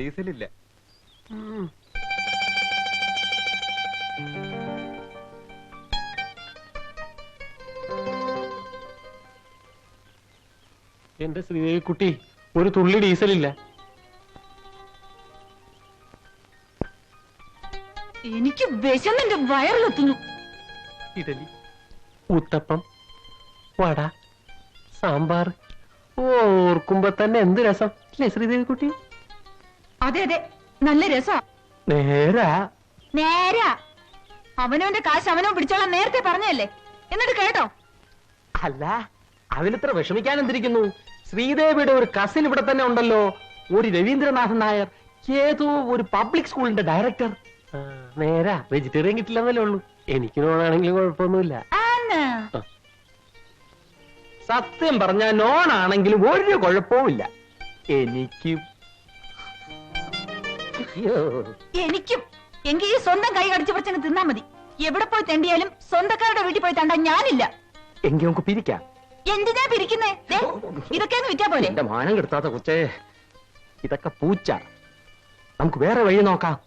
ഡീസലില്ല. എന്റെ ശ്രീദേവിക്കുട്ടി ഒരു തുള്ളി ഡീസലില്ല. എനിക്ക് വിശന്നെന്റെ വയറിലെത്തുന്നു. ഇഡലി ഉത്തപ്പം വട സാമ്പാർ. ഓർക്കുമ്പോ തന്നെ എന്ത് രസം. അല്ലേ ശ്രീദേവിക്കുട്ടി? അതെ അതെ. നല്ല രസാ. നേരാ. നേരാ. അവനവന്റെ കാശ് അവനോ പിടിച്ചോളാം നേരത്തെ പറഞ്ഞല്ലേ എന്നിട്ട് കേട്ടോ. അല്ല അതിലിത്ര വിഷമിക്കാൻ എന്തിരിക്കുന്നു? ശ്രീദേവിയുടെ ഒരു കസിൻ ഇവിടെ തന്നെ ഉണ്ടല്ലോ. ഒരു രവീന്ദ്രനാഥൻ നായർ ഏതോ ഒരു പബ്ലിക് സ്കൂളിന്റെ ഡയറക്ടർ നേരാ. വെജിറ്റേറിയൻ കിട്ടില്ലെന്നല്ലേ ഉള്ളൂ. എനിക്ക് നോണാണെങ്കിലും കുഴപ്പമൊന്നുമില്ല. സത്യം പറഞ്ഞ നോണാണെങ്കിലും ഒരു കുഴപ്പവുമില്ല. എനിക്ക്. എനിക്കും. എങ്കിൽ ഈ സ്വന്തം കൈ കടിച്ചു പറിച്ചങ്ങ് തിന്നാ മതി. എവിടെ പോയി തെണ്ടിയാലും സ്വന്തക്കാരുടെ വീട്ടിൽ പോയി തണ്ടാൻ ഞാനില്ല. എങ്കിൽ നമുക്ക് പിരിക്കാം. എന്തിനാ പിരിക്കുന്നേ? ദേ, ഇതൊക്കെ വിറ്റാ പോലെ എന്റെ മാനം കെടുത്താത്ത കൊച്ചേ ഇതൊക്കെ പൂച്ച. നമുക്ക് വേറെ വഴി നോക്കാം.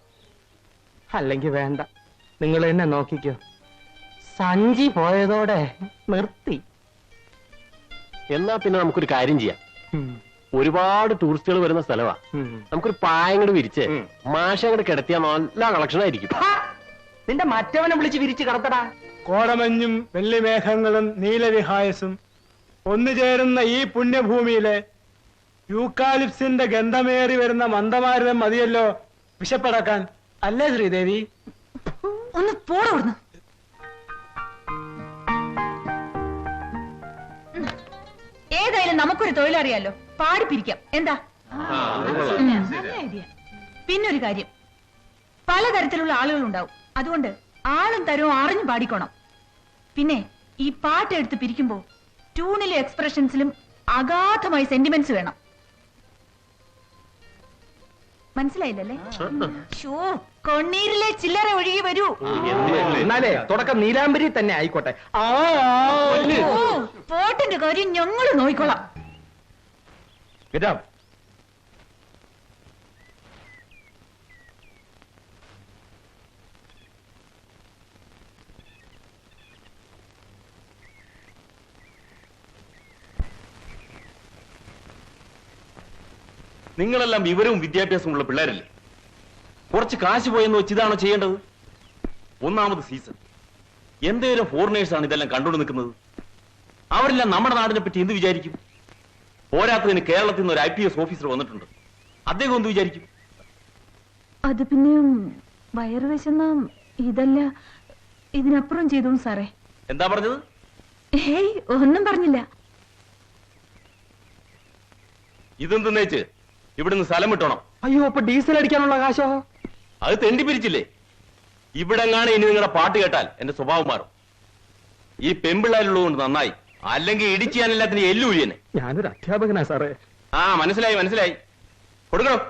അല്ലെങ്കിൽ വേണ്ട. നിങ്ങൾ എന്നെ നോക്കിക്കോ. സഞ്ചി പോയതോടെ നിർത്തി. എന്നാ പിന്നെ നമുക്കൊരു കാര്യം ചെയ്യാം. ഒരുപാട് ടൂറിസ്റ്റുകൾ വരുന്ന സ്ഥലമാ നമുക്കൊരു പായങ്ങട് വിരിച്ച് മാഷങ്ങട് മാഷ അങ്ങോട്ട് കിടത്തിയാൽ നല്ല കളക്ഷൻ ആയിരിക്കും. നിന്റെ മറ്റവനെ വിളിച്ച് വിരിച്ച് കിടത്തടാ. കോടമഞ്ഞും വെള്ളിമേഘങ്ങളും നീലവിഹായസും ഒന്നുചേരുന്ന ഈ പുണ്യഭൂമിയിലെ യൂക്കാലിപ്സിന്റെ ഗന്ധമേറി വരുന്ന മന്ദമാരുതം മതിയല്ലോ വിശപ്പടക്കാൻ. അല്ലേ ശ്രീദേവി? ഒന്ന് പോടവിടുന്നു ഏതായാലും നമുക്കൊരു തൊഴിലറിയാലോ? പാടിപ്പിരിക്കാം. എന്താ. പിന്നൊരു കാര്യം. പലതരത്തിലുള്ള ആളുകൾ ഉണ്ടാവും അതുകൊണ്ട് ആളും തരവും അറിഞ്ഞു പാടിക്കോണം. പിന്നെ ഈ പാട്ട് എടുത്ത് പിരിക്കുമ്പോ ട്യൂണിലെ എക്സ്പ്രഷൻസിലും അഗാധമായി സെന്റിമെന്റ്സ് വേണം. മനസ്സിലായില്ലല്ലേ? ഷോ കൊണ്ണീരിലെ ചില്ലറ ഒഴുകി വരൂ. എന്നാലേ തുടക്കം നീലാംബരി തന്നെ ആയിക്കോട്ടെ. ആ പോട്ടിന്റെ കാര്യം ഞങ്ങൾ നോക്കിക്കോളാം down. നിങ്ങളെല്ലാം വിവരവും വിദ്യാഭ്യാസമുള്ള പിള്ളേരല്ലേ? കുറച്ച് കാശ് പോയെന്ന് വെച്ച് ഇതാണോ ചെയ്യേണ്ടത്? ഒന്നാമത് സീസൺ. എന്തേലും ഫോറിനേഴ്സാണ് ഇതെല്ലാം കണ്ടുകൊണ്ട് നിൽക്കുന്നത്? അവരെല്ലാം നമ്മുടെ നാടിനെ പറ്റി എന്ത് വിചാരിക്കും? പോരാത്തതിന് കേരളത്തിൽ നിന്ന് ഒരു ഐ പി എസ് ഓഫീസർ വന്നിട്ടുണ്ട്. അദ്ദേഹം എന്ത് വിചാരിക്കും? അത് പിന്നെ വയറുവശം ഇതല്ല. ഇതിനപ്പുറം ചെയ്തു സാറേ. എന്താ പറഞ്ഞത്? ഏയ് ഒന്നും പറഞ്ഞില്ല. ഇതെന്തെന്നേച്ച് ഇവിടുന്ന് സ്ഥലം വിട്ടോണം. അയ്യോ അപ്പൊ ഡീസൽ അടിക്കാനുള്ള കാശോ? അത് തെണ്ടി പിരിച്ചില്ലേ? ഇവിടെങ്ങാണ് ഇനി നിങ്ങളുടെ പാട്ട് കേട്ടാൽ എന്റെ സ്വഭാവം മാറും. ഈ പെമ്പിള്ളാരുള്ളതുകൊണ്ട് നന്നായി. അല്ലെങ്കിൽ ഇടിച്ച് ഞാൻ എല്ലാത്തിനും എല്ലുഴിയനെ ഞാനൊരു അധ്യാപകനാ സാറേ. ആ മനസ്സിലായി മനസ്സിലായി. കൊടുക്കണം.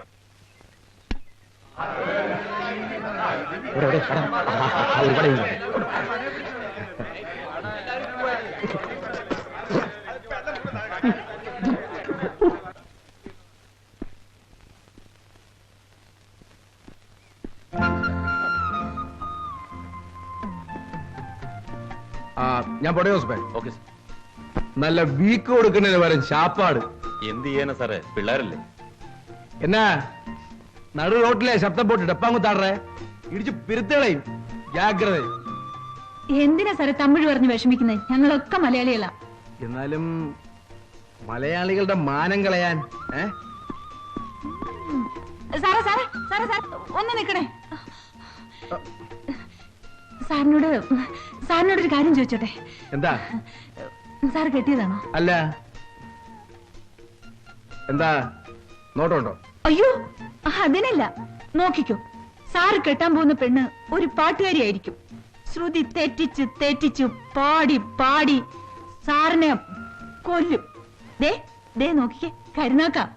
ഞാൻ പൊടേ ഹോസ്പിറ്റൽ ഓക്കെ നല്ല വീക്ക് കൊടുക്കുന്നതിന് പകരം ശാപ്പാട്. എന്ത് ചെയ്യാനാ സാറേ? പിള്ളേരല്ലേ? എന്നാ നടു റോട്ടിലെ ശബ്ദം പോട്ട് ഡപ്പാങ്കുത്താടേ ഇടിച്ച് പിരുത്തുകളെയും ജാഗ്രത എന്തിനാ സാറേ തമിഴ് പറഞ്ഞ് വിഷമിക്കുന്നത് ഞങ്ങളൊക്കെ മലയാളികളാ. എന്നാലും മലയാളികളുടെ മാനം കളയാൻ ഏ? സാറേ സാറേ സാറേ സാർ ഒന്ന് നിക്കണേ. സാറിനോട് സാറിനോട് ഒരു കാര്യം ചോദിച്ചോട്ടെ? എന്താ? സാർ കെട്ടിയതാണോ? അല്ല. എന്താ? നോട്ടമുണ്ടോ? അയ്യോ അതിനല്ല നോക്കിക്കോ. സാറ് കെട്ടാൻ പോകുന്ന പെണ്ണ് ഒരു പാട്ടുകാരിയായിരിക്കും. ശ്രുതി തെറ്റിച്ച് തെറ്റിച്ച് പാടി പാടി സാറിനെ കൊല്ലും. ദേ ദേ നോക്കിക്കേ. കരുനാക്കാം.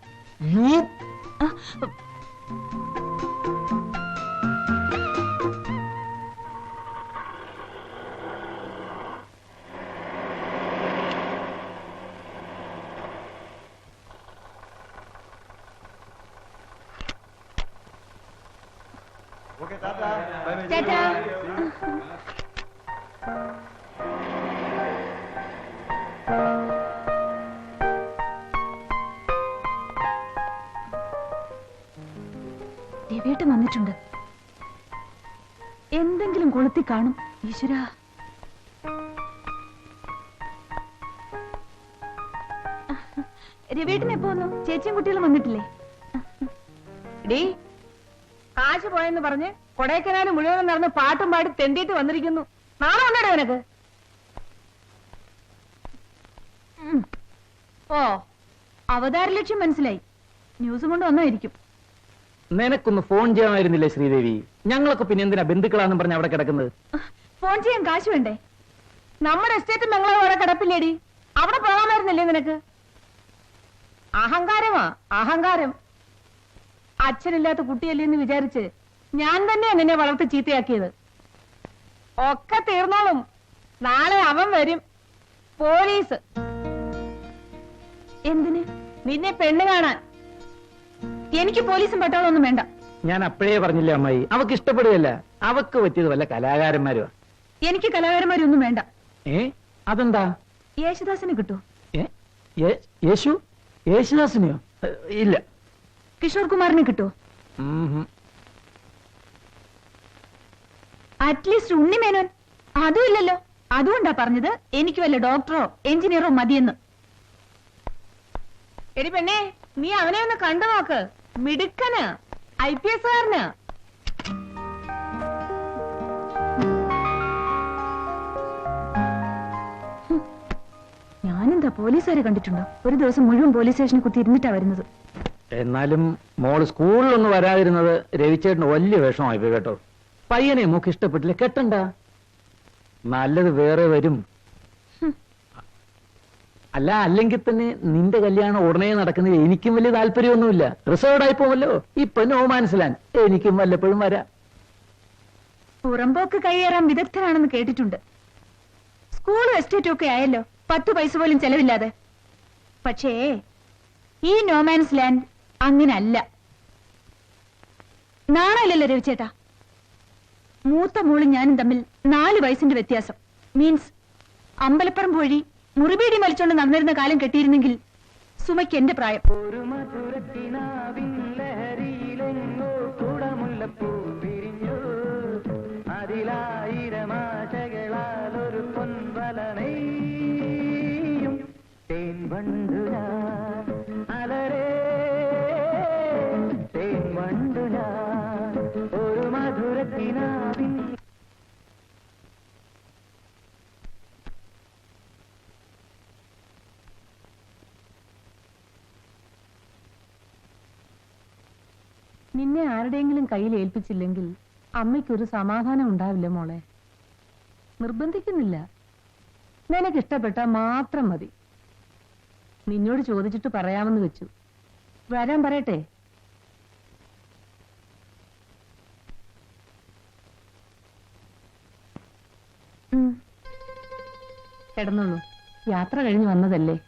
രവിയേട്ടൻ വന്നിട്ടുണ്ട്. എന്തെങ്കിലും കൊളുത്തി കാണും. ഈശ്വര. രവിയേട്ടൻ എപ്പോ വന്നു? ചേച്ചിയും കുട്ടികളും വന്നിട്ടില്ലേ? ഡീ കാശ് പോയെന്ന് പറഞ്ഞ് കൊടൈക്കനാല് മുഴുവൻ നടന്ന് പാട്ടും പാടി തെണ്ടിയിട്ട് വന്നിരിക്കുന്നു. നാളെ വന്നടേ നിനക്ക്. ഓ. അവതാര ലക്ഷ്യം മനസ്സിലായി. ന്യൂസ് കൊണ്ട് വന്നായിരിക്കും. നിനക്കൊന്ന് ഫോൺ ചെയ്യാമായിരുന്നില്ലേ ശ്രീദേവി? ഞങ്ങളൊക്കെ പിന്നെ എന്തിനാ ബന്ധുക്കളാന്നും പറഞ്ഞ് അവിടെ കിടക്കുന്നത്? ഫോൺ ചെയ്യാൻ കാശ് വേണ്ടേ? നമ്മുടെ എസ്റ്റേറ്റ് ബംഗ്ലാവ് അവിടെ കിടപ്പില്ലേടി? അവിടെ പോകാമായിരുന്നില്ലേ നിനക്ക്? അഹങ്കാരമാ അഹങ്കാരം. അച്ഛനില്ലാത്ത കുട്ടിയല്ലേ എന്ന് വിചാരിച്ച് ഞാൻ തന്നെയാ നിന്നെ വളർത്തി ചീത്തയാക്കിയത്. ഒക്കെ തീർന്നോളും. നാളെ അവൻ വരും. പോലീസ്. എന്തിന്? നിന്നെ പെണ്ണ് കാണാൻ. എനിക്ക് പോലീസും പട്ടാളം ഒന്നും വേണ്ട. ഞാൻ അപ്പോഴേ പറഞ്ഞില്ല അമ്മായി? അവക്ക് ഇഷ്ടപ്പെടുകയല്ല. അവക്ക് പറ്റിയത് വല്ല കലാകാരന്മാരുവാ. എനിക്ക് കലാകാരന്മാരൊന്നും വേണ്ട. ഏ? അതെന്താ? യേശുദാസിനെ കിട്ടൂ? ഏ? യേ- യേശു? യേശുദാസിനെയോ? ഏ, ഇല്ല. കിഷോർ കുമാറിന് കിട്ടൂ? ഉം. അറ്റ്ലീസ്റ്റ് ഉണ്ണിമേനോൻ അതും ഇല്ലല്ലോ. അതുകൊണ്ടാ പറഞ്ഞത് എനിക്ക് വല്ല ഡോക്ടറോ എഞ്ചിനീയറോ മതിയെന്ന്. എടി പെണ്ണേ നീ അവനെ ഒന്ന് കണ്ടു നോക്ക്. മിടുക്കന് ഐ പി എസ് കാരന്. ഞാനെന്താ പോലീസുകാരെ കണ്ടിട്ടുണ്ടോ? ഒരു ദിവസം മുഴുവൻ പോലീസ് സ്റ്റേഷനിൽ കുത്തി ഇരുന്നിട്ടാ വരുന്നത്. എന്നാലും മോൾ സ്കൂളിലൊന്നും വരാതിരുന്നത് രവിച്ചേട്ടന് വലിയ വേഷമായി പോയി കേട്ടോ. പയ്യനെ മോക്ക് ഇഷ്ടപ്പെട്ടില്ല കെട്ടണ്ട. നല്ലത് വേറെ വരും. അല്ല അല്ലെങ്കിൽ തന്നെ നിന്റെ കല്യാണം ഉടനെ നടക്കുന്നതിൽ എനിക്കും വലിയ താല്പര്യമൊന്നുമില്ല. റിസർവ്ഡ് ആയി പോവല്ലോ ഇപ്പൊ നോ മനസ്സിലാൻ എനിക്കും വല്ലപ്പോഴും വരാം. പുറമ്പോക്ക് കൈയേറാൻ വിദഗ്ധനാണെന്ന് കേട്ടിട്ടുണ്ട്. സ്കൂളും എസ്റ്റേറ്റും ഒക്കെ ആയല്ലോ. പത്ത് പൈസ പോലും ചെലവില്ലാതെ. പക്ഷേ ഈ നോമാൻസ് ലാൻഡ് അങ്ങനല്ല. നാണല്ലോ രവിച്ചേട്ടാ. മൂത്ത മോളും ഞാനും തമ്മിൽ നാല് വയസ്സിന്റെ വ്യത്യാസം. മീൻസ് അമ്പലപ്പുറം വഴി മുറിബീടി വലിച്ചോണ്ട് നടന്നിരുന്ന കാലം കെട്ടിയിരുന്നെങ്കിൽ സുമയ്ക്ക് എന്റെ പ്രായം. നിന്നെ ആരുടെയെങ്കിലും കയ്യിൽ ഏൽപ്പിച്ചില്ലെങ്കിൽ അമ്മയ്ക്കൊരു സമാധാനം ഉണ്ടാവില്ല മോളെ. നിർബന്ധിക്കുന്നില്ല. നിനക്ക് ഇഷ്ടപ്പെട്ട മാത്രം മതി. നിന്നോട് ചോദിച്ചിട്ട് പറയാമെന്ന് വെച്ചു. വരാൻ പറയട്ടെ? ഉം. കിടന്നോളൂ. യാത്ര കഴിഞ്ഞ് വന്നതല്ലേ?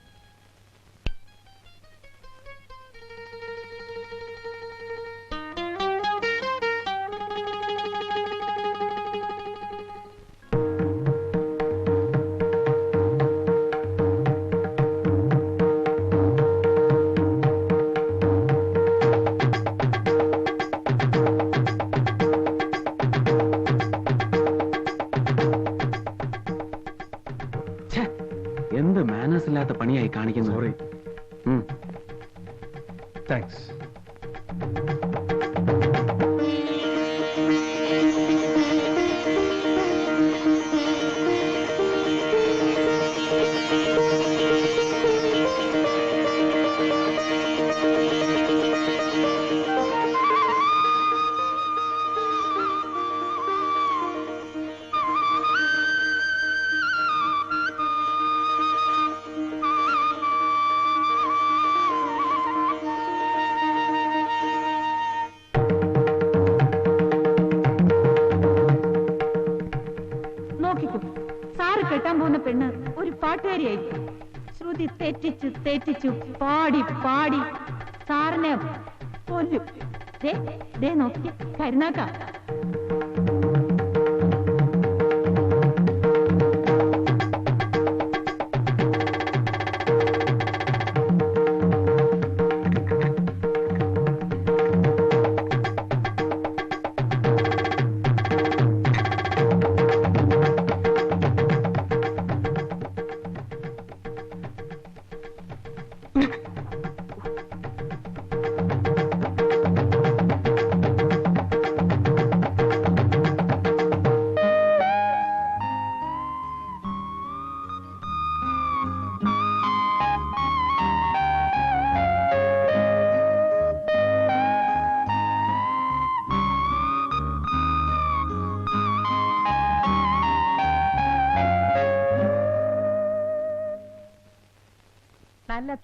കെട്ടാൻ പോകുന്ന പെണ്ണ് ഒരു പാട്ടുകാരിയായിരിക്കും. ശ്രുതി തെറ്റിച്ചു തെറ്റിച്ചു പാടി പാടി. സാറിനെ കൊല്ലും നോക്കി കരുനാക്ക.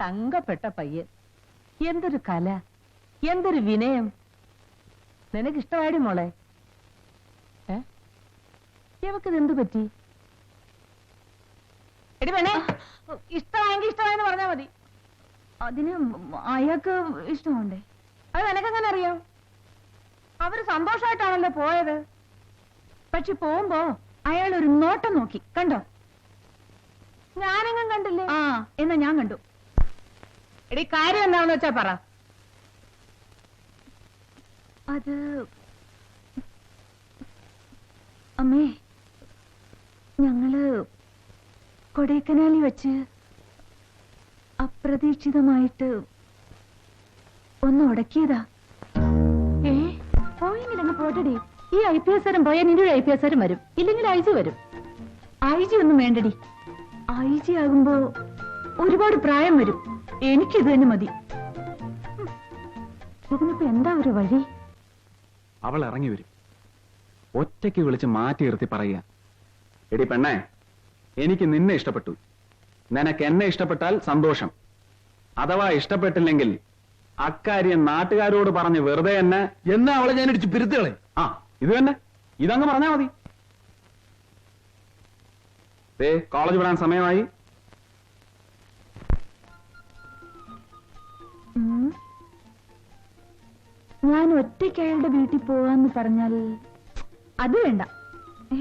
തങ്കപ്പെട്ട പയ്യൻ. എന്തൊരു കല എന്തൊരു വിനയം. നിനക്ക് ഇഷ്ടമായിടി മോളെ? ഏ? ഇവക്കിത് എന്തു പറ്റി? എടി പെണ്ണേ ഇഷ്ടമായെങ്കിൽ ഇഷ്ടമായെന്ന് പറഞ്ഞാ മതി. അതിന് അയാൾക്ക് ഇഷ്ടമുണ്ടേ? അത് നിനക്കെങ്ങനെ അറിയാം? അവർ സന്തോഷമായിട്ടാണല്ലോ പോയത്. പക്ഷെ പോകുമ്പോ അയാൾ ഒരു നോട്ടം നോക്കി. കണ്ടോ? ഞാനെങ്ങും കണ്ടില്ലേ? ആ. എന്നാ ഞാൻ കണ്ടു. എടി കാര്യം എന്താണെന്ന് വെച്ചാ പറ. അത് അമ്മേ ഞങ്ങൾ കൊടൈക്കനാലിൽ വെച്ച് അപ്രതീക്ഷിതമായിട്ട് ഒന്ന് ഉടക്കിയതാ ഏ? പോയെങ്കിൽ അങ്ങ് പോട്ടടി ഈ ഐ പി എസ് ആരും പോയാൽ നിന്റെ ഐ പി എസ് ആരും വരും. ഇല്ലെങ്കിൽ ഐ ജി വരും. ഐ ജി ഒന്നും വേണ്ടടി. ഐ ജി ആകുമ്പോ ഒരുപാട് പ്രായം വരും. എനിക്കിത് തന്നെ മതി. ഇതിനിപ്പോ എന്താ ഒരു വഴി? അവൾ ഇറങ്ങി വരും. ഒറ്റയ്ക്ക് വിളിച്ച് മാറ്റി നിർത്തി പറയുക. എടി പെണ്ണേ എനിക്ക് നിന്നെ ഇഷ്ടപ്പെട്ടു. നിനക്ക് എന്നെ ഇഷ്ടപ്പെട്ടാൽ സന്തോഷം. അഥവാ ഇഷ്ടപ്പെട്ടില്ലെങ്കിൽ അക്കാര്യം നാട്ടുകാരോട് പറഞ്ഞ് വെറുതെ എന്നെ എന്നാ അവളെ ഞാൻ ഇടിച്ച് പിരുത്തുകളെ ആ ഇത് തന്നെ. ഇതങ്ങ് പറഞ്ഞാ മതി. ദേ കോളേജ് വിടാൻ സമയമായി. ഞാൻ ഒറ്റയ്ക്ക് അയാളുടെ വീട്ടിൽ പോവാന്ന് പറഞ്ഞാൽ അത് വേണ്ട.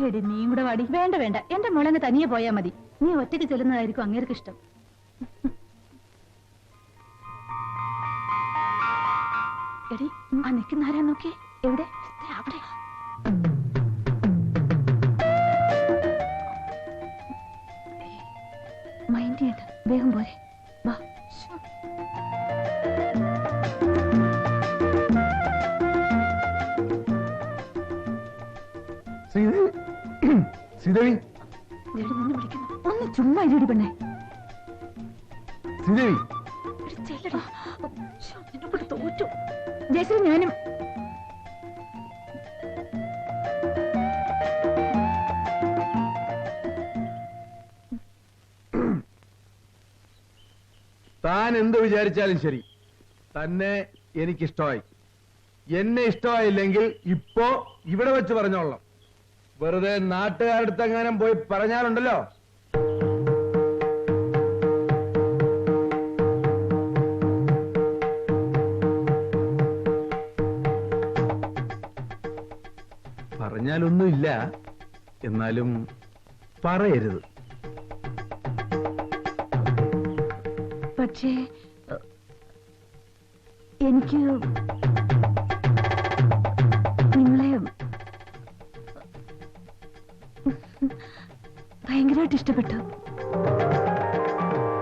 എടി നീയും കൂടെ വാടി. വേണ്ട വേണ്ട. എന്റെ മോളങ്ങ് തനിയെ പോയാ മതി. നീ ഒറ്റയ്ക്ക് ചെല്ലുന്നതായിരിക്കും അങ്ങേർക്ക് ഇഷ്ടം. എടി ആ നിൽക്കുന്ന ആരാ നോക്കിയേ. എവിടെ? അവിടെ. ചുമ്മാ ഇരുടി പെണ്ണേ. ശ്രീദേവി തോറ്റു. ജയശ്രീ ഞാനും. താൻ എന്ത് വിചാരിച്ചാലും ശരി. തന്നെ എനിക്കിഷ്ടമായി. എന്നെ ഇഷ്ടമായില്ലെങ്കിൽ ഇപ്പോ ഇവിടെ വെച്ച് പറഞ്ഞോളാം വെറുതെ നാട്ടുകാരടുത്തെങ്ങാനും പോയി പറഞ്ഞാലുണ്ടല്ലോ? പറഞ്ഞാലൊന്നുമില്ല. എന്നാലും പറയരുത്. പക്ഷേ എനിക്ക് നിങ്ങളെ ഭയങ്കരമായിട്ട് ഇഷ്ടപ്പെട്ടു.